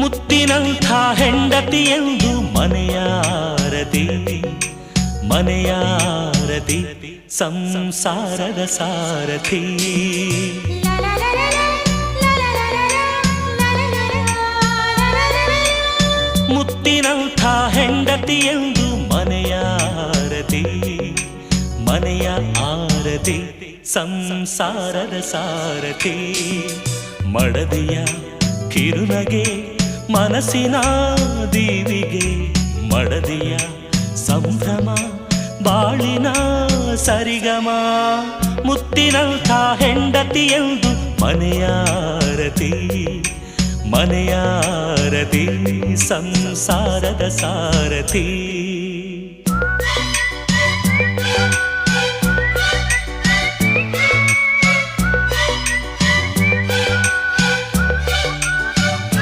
ಮುತ್ತಿನಂಥ ಹೆಂಡತಿ ಎಂದು ಮನೆಯಾರತಿ ಮನೆಯಾರತಿ ಸಂಸಾರದ ಸಾರಥಿ. ಮುತ್ತಿನಂಥ ಹೆಂಡತಿಯೆಂದು ಮನೆಯಾರತಿ ಮನೆಯ ಆರತಿ ಸಂಸಾರದ ಸಾರಥಿ. ಮಡದಿಯ ಕಿರುನಗೆ ಮನಸ್ಸಿನ ದೀವಿಗೆ ಮಡದಿಯ ಸಂಭ್ರಮ ಬಾಳಿನ ಸರಿಗಮ ಮುತ್ತಿನಂಥ ಹೆಂಡತಿಯೆಂದು ಮನೆಯಾರತಿ ಮನೆಯಾರತಿ ಸಂಸಾರದ ಸಾರಥಿ.